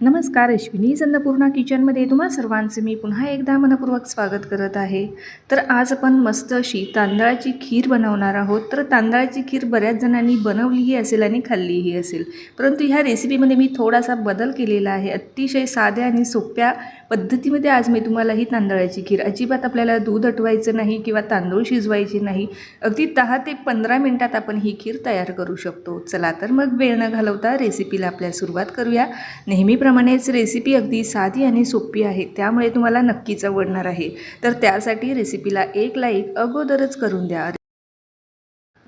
नमस्कार अश्विनी अन्नपूर्णा किचनमध्ये तुम्हा सर्वांचे मी पुन्हा एकदा मनपूर्वक स्वागत करत आहे. तर आज आपण मस्त अशी तांदळाची खीर बनवणार आहोत. तर तांदळाची खीर बऱ्याच जणांनी बनवलीही असेल आणि खाल्लीही असेल. परंतु ह्या रेसिपीमध्ये मी थोडासा बदल केलेला आहे. अतिशय साध्या आणि सोप्या पद्धतीमध्ये आज मी तुम्हाला ही तांदळाची खीर अजिबात आपल्याला दूध अटवायचं नाही किंवा तांदूळ शिजवायचे नाही. अगदी दहा ते पंधरा मिनटात आपण ही खीर तयार करू शकतो. चला तर मग वेळ न घालवता रेसिपीला आपल्या सुरुवात करूया. नेहमी नेहमीप्रमाणेच रेसिपी अगदी साधी आणि सोपी आहे. त्यामुळे तुम्हाला नक्कीच आवडणार आहे. तर त्यासाठी रेसिपीला एक लाईक अगोदरच करून द्या.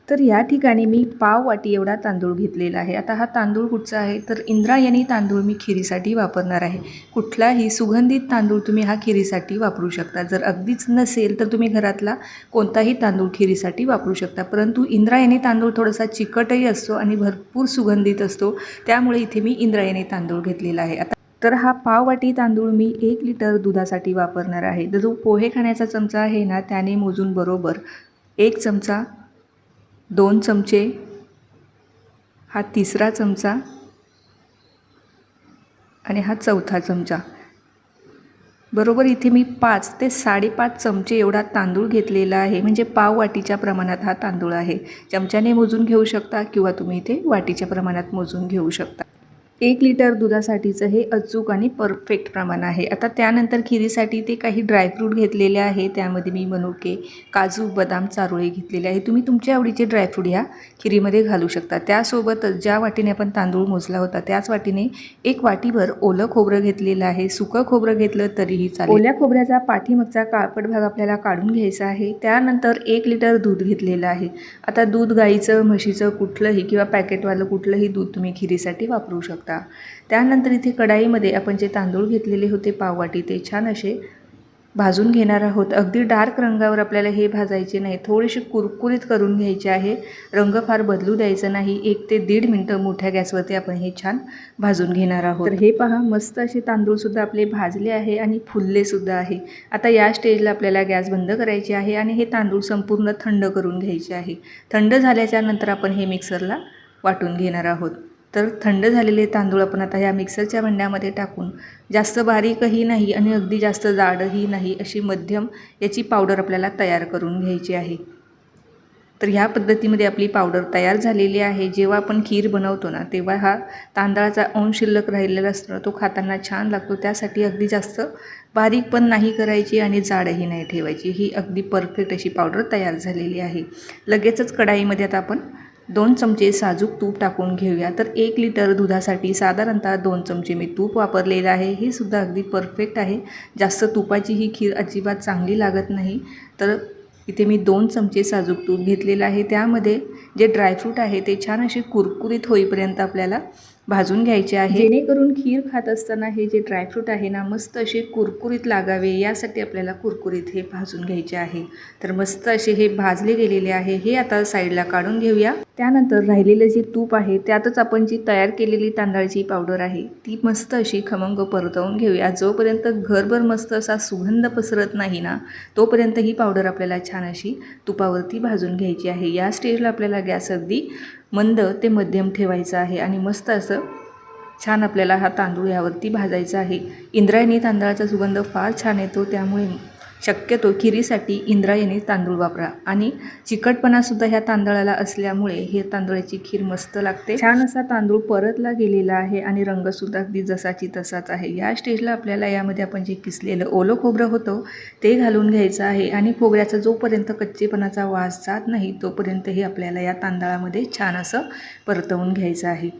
तर या ठिकाणी मी पाव वाटी एवढा तांदूळ घेतलेला आहे. आता हा तांदूळ कुठचा आहे? तर इंद्रायणी तांदूळ मी खिरीसाठी वापरणार आहे. कुठलाही सुगंधित तांदूळ तुम्ही हा खिरीसाठी वापरू शकता. जर अगदीच नसेल तर तुम्ही घरातला कोणताही तांदूळ खिरीसाठी वापरू शकता. परंतु इंद्रायणी तांदूळ थोडासा चिकटही असतो आणि भरपूर सुगंधित असतो. त्यामुळे इथे मी इंद्रायणी तांदूळ घेतलेला आहे. आता तर हा पाववाटी तांदूळ मी एक लिटर दुधासाठी वापरणार आहे. तर जो पोहे खाण्याचा चमचा आहे ना त्याने मोजून बरोबर एक चमचा दोन चमचे. हा तिसरा चमचा. आणि हा चौथा चमचा. बरोबर इथे मी पाच ते साडेपाच चमचे एवढा तांदूळ घेतलेला आहे. म्हणजे पाव वाटीच्या प्रमाणात हा तांदूळ आहे. चमच्याने मोजून घेऊ शकता किंवा तुम्ही इथे वाटीच्या प्रमाणात मोजून घेऊ शकता. एक लिटर दुधासाठीचं हे अचूक आणि परफेक्ट प्रमाण आहे. आता त्यानंतर खिरीसाठी ते काही ड्रायफ्रूट घेतलेले आहे. त्यामध्ये मी मनुके काजू बदाम चारोळे घेतलेले आहे. तुम्ही तुमच्या आवडीचे ड्रायफ्रूट ह्या खिरीमध्ये घालू शकता. त्यासोबतच ज्या वाटीने आपण तांदूळ मोजला होता त्याच वाटीने एक वाटीभर ओलं खोबरं घेतलेलं आहे. सुकं खोबरं घेतलं तरीही चालेल. ओल्या खोबऱ्याचा पाठीमागचा काळपट भाग आपल्याला काढून घ्यायचा आहे. त्यानंतर एक लिटर दूध घेतलेलं आहे. आता दूध गाईचं म्हशीचं कुठलंही किंवा पॅकेटवालं कुठलंही दूध तुम्ही खिरीसाठी वापरू शकता. शकता त्यानंतर इथे कढाईमध्ये आपण जे तांदूळ घेतलेले होते पाववाटी ते छान असे भाजून घेणार आहोत. अगदी डार्क रंगावर आपल्याला हे भाजायचे नाही. थोडेसे कुरकुरीत करून घ्यायचे आहे. रंग फार बदलू द्यायचा नाही. एक ते दीड मिनटं मोठ्या गॅसवरती आपण हे छान भाजून घेणार आहोत. तर हे पहा मस्त असे तांदूळसुद्धा आपले भाजले आहे आणि फुललेसुद्धा आहे. आता या स्टेजला आपल्याला गॅस बंद करायची आहे आणि हे तांदूळ संपूर्ण थंड करून घ्यायचे आहे. थंड झाल्याच्यानंतर आपण हे मिक्सरला वाटून घेणार आहोत. तर थंड झालेले तांदूळ आपण आता ह्या मिक्सरच्या भांड्यामध्ये टाकून जास्त बारीकही नाही आणि अगदी जास्त जाडही नाही अशी मध्यम याची पावडर आपल्याला तयार करून घ्यायची आहे. तर ह्या पद्धतीमध्ये आपली पावडर तयार झालेली आहे. जेव्हा आपण खीर बनवतो ना तेव्हा हा तांदळाचा अंश शिल्लक राहिलेला असतो तो खाताना छान लागतो. त्यासाठी अगदी जास्त बारीक पण नाही करायची आणि जाडही नाही ठेवायची. ही अगदी परफेक्ट अशी पावडर तयार झालेली आहे. लगेचच कढाईमध्ये आता आपण दोन चमचे साजूक तूप टाकून घेऊया. तर एक लिटर दुधासाठी साधारणतः दोन चमचे मी तूप वापरलेलं आहे. हे सुद्धा अगदी परफेक्ट आहे. जास्त तुपाची ही खीर अजिबात चांगली लागत नाही. तर इथे मी दोन चमचे साजूक तूप घेतलेलं आहे. त्यामध्ये जे ड्रायफ्रूट आहे ते छान असे कुरकुरीत होईपर्यंत आपल्याला भाजून घ्यायचे आहे. जेणेकरून खीर खात असताना हे जे ड्रायफ्रूट आहे ना मस्त असे कुरकुरीत लागावे. यासाठी आपल्याला कुरकुरीत हे भाजून घ्यायचे आहे. तर मस्त असे हे भाजले गेलेले आहे. हे आता साईडला काढून घेऊया. त्यानंतर राहिलेलं जे तूप आहे त्यातच आपण जी तयार केलेली तांदळाची पावडर आहे ती मस्त अशी खमंग परतवून घेऊया. जोपर्यंत घरभर मस्त असा सुगंध पसरत नाही ना तोपर्यंत ही पावडर आपल्याला छान अशी तुपावरती भाजून घ्यायची आहे. या स्टेजला आपल्याला गॅस अगदी मंद ते मध्यम ठेवायचं आहे आणि मस्त असं छान आपल्याला हा तांदूळ यावरती भाजायचा आहे. इंद्रायणी तांदळाचा सुगंध फार छान येतो त्यामुळे शक्यतो खिरीसाठी इंद्रायणी तांदूळ वापरा. आणि चिकटपणासुद्धा ह्या तांदळाला असल्यामुळे हे तांदळाची खीर मस्त लागते. छान असा तांदूळ परतला गेलेला आहे आणि रंगसुद्धा अगदी जसाची तसाच आहे. या स्टेजला आपल्याला यामध्ये आपण जे किसलेलं ओलं खोबरं होतं ते घालून घ्यायचं आहे आणि खोबऱ्याचा जोपर्यंत कच्चेपणाचा वास जात नाही तोपर्यंत हे आपल्याला या तांदळामध्ये छान असं परतवून घ्यायचं आहे.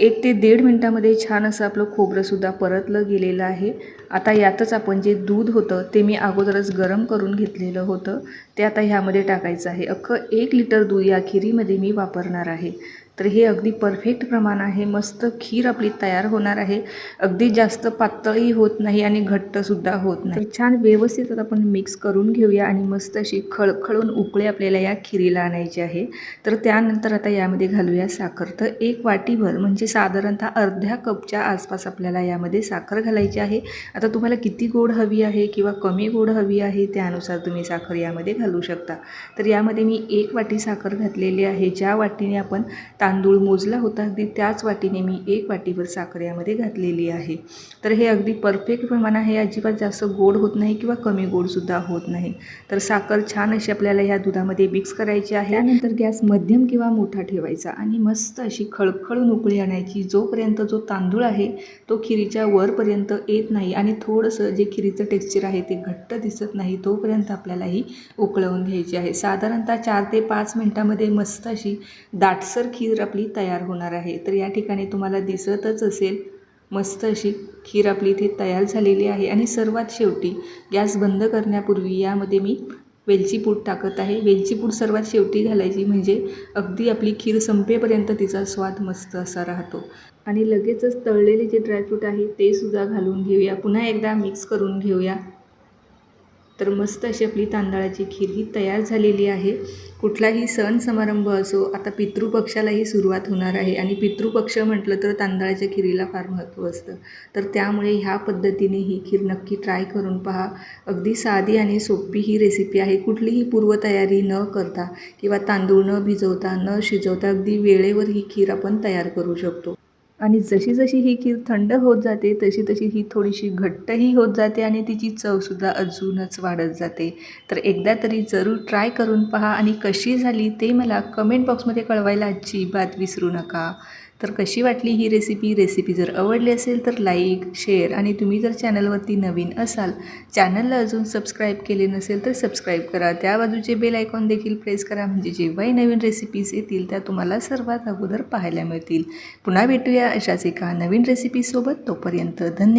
एक ते दीड मिनटामध्ये छान असं आपलं खोबरंसुद्धा परतलं गेलेलं आहे. आता यातच आपण जे दूध होतं ते मी अगोदरच गरम करून घेतलेलं होतं. ते आता ह्यामध्ये टाकायचं आहे. अख्खं एक लिटर दूध या खिरीमध्ये मी वापरणार आहे. तर हे अगदी परफेक्ट प्रमाण आहे. मस्त खीर आपली तयार होणार आहे. अगदी जास्त पातळही होत नाही आणि घट्टसुद्धा होत नाही. छान व्यवस्थित आपण मिक्स करून घेऊया आणि मस्त अशी खळखळून उकळे आपल्याला या खिरीला आणायची आहे. तर त्यानंतर आता यामध्ये घालूया साखर. तर एक वाटीभर म्हणजे साधारणतः अर्ध्या कपच्या आसपास आपल्याला यामध्ये साखर घालायची आहे. आता तुम्हाला किती गोड हवी आहे किंवा कमी गोड हवी आहे त्यानुसार तुम्ही साखर यामध्ये घालू शकता. तर यामध्ये मी एक वाटी साखर घातलेली आहे. ज्या वाटीने आपण तांदूळ मोजला होता. अगदी त्याच वाटीने मी एक वाटीवर साखर यामध्ये घातलेली आहे. तर हे अगदी परफेक्ट प्रमाण आहे. अजिबात जास्त गोड होत नाही किंवा कमी गोडसुद्धा होत नाही. तर साखर छान अशी आपल्याला ह्या दुधामध्ये मिक्स करायची आहे. त्यानंतर गॅस मध्यम किंवा मोठा ठेवायचा आणि मस्त अशी खळखळून उकळी आणायची. जोपर्यंत जो तांदूळ आहे तो खिरीच्या वरपर्यंत येत नाही आणि थोडंसं जे खिरीचं टेक्स्चर आहे ते घट्ट दिसत नाही तोपर्यंत आपल्याला ही उकळवून घ्यायची आहे. साधारणतः चार ते पाच मिनटामध्ये मस्त अशी दाटसर खीर खीर आपली तयार होणार आहे. तर या ठिकाणी तुम्हाला दिसतच असेल मस्त अशी खीर आपली इथे तयार झालेली आहे. आणि सर्वात शेवटी गॅस बंद करण्यापूर्वी यामध्ये मी वेलची पूड टाकत आहे. वेलची पूड सर्वात शेवटी घालायची म्हणजे अगदी आपली खीर संपेपर्यंत तिचा स्वाद मस्त असा राहतो. आणि लगेचच तळलेले जे ड्रायफ्रूट आहे ते सुद्धा घालून घेऊया. पुन्हा एकदा मिक्स करून घेऊया. तर मस्त अशी आपली तांदळाची खीर ही तयार झालेली आहे. कुठलाही सण समारंभ असो आता पितृपक्षालाही सुरुवात होणार आहे आणि पितृपक्ष म्हटलं तर तांदळाच्या खिरीला फार महत्त्व असतं. तर त्यामुळे ह्या पद्धतीने ही खीर नक्की ट्राय करून पहा. अगदी साधी आणि सोपी ही रेसिपी आहे. कुठलीही पूर्वतयारी न करता किंवा तांदूळ न भिजवता न शिजवता अगदी वेळेवर ही खीर आपण तयार करू शकतो. आणि जशी जशी ही खीर थंड होत जाते तशी तशी ही थोडीशी घट्टही होत जाते आणि तिची चवसुद्धा अजूनच वाढत जाते. तर एकदा तरी जरूर ट्राय करून पहा आणि कशी झाली ते मला कमेंट बॉक्समध्ये कळवायला अजिबात विसरू नका. तर कशी वाटली ही रेसिपी रेसिपी जर आवडली असेल तर लाईक शेअर आणि तुम्ही जर चॅनलवरती नवीन असाल चॅनलला अजून सबस्क्राईब केले नसेल तर सबस्क्राईब करा. त्या बाजूचे बेल आयकॉन देखील प्रेस करा. म्हणजे जेव्हाही नवीन रेसिपीज येतील त्या तुम्हाला सर्वात अगोदर पाहायला मिळतील. पुन्हा भेटूया अशाच एका नवीन रेसिपीसोबत तोपर्यंत धन्यवाद.